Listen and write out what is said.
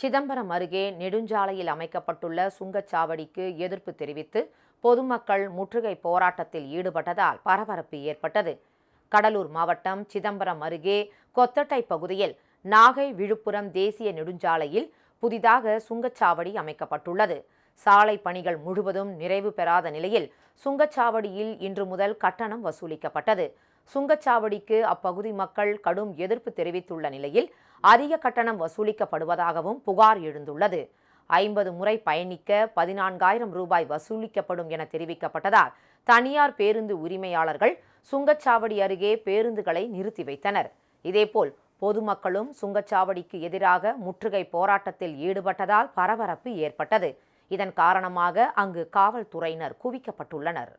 சிதம்பரம் அருகே நெடுஞ்சாலையில் அமைக்கப்பட்டுள்ள சுங்கச்சாவடிக்கு எதிர்ப்பு தெரிவித்து பொதுமக்கள் முற்றுகை போராட்டத்தில் ஈடுபட்டதால் பரபரப்பு ஏற்பட்டது. கடலூர் மாவட்டம் சிதம்பரம் அருகே கொத்தட்டை பகுதியில் நாகை விழுப்புரம் தேசிய நெடுஞ்சாலையில் புதிதாக சுங்கச்சாவடி அமைக்கப்பட்டுள்ளது. சாலை பணிகள் முழுவதும் நிறைவு பெறாத நிலையில் சுங்கச்சாவடியில் இன்று முதல் கட்டணம் வசூலிக்கப்பட்டது. சுங்கச்சாவடிக்கு அப்பகுதி மக்கள் கடும் எதிர்ப்பு தெரிவித்துள்ள நிலையில் அதிக கட்டணம் வசூலிக்கப்படுவதாகவும் புகார் எழுந்துள்ளது. ஐம்பது முறை பயணிக்க பதினான்காயிரம் ரூபாய் வசூலிக்கப்படும் என தெரிவிக்கப்பட்டதால் தனியார் பேருந்து உரிமையாளர்கள் சுங்கச்சாவடி அருகே பேருந்துகளை நிறுத்தி வைத்தனர். இதேபோல் பொதுமக்களும் சுங்கச்சாவடிக்கு எதிராக முற்றுகை போராட்டத்தில் ஈடுபட்டதால் பரபரப்பு ஏற்பட்டது. இதன் காரணமாக அங்கு காவல்துறையினர் குவிக்கப்பட்டுள்ளனர்.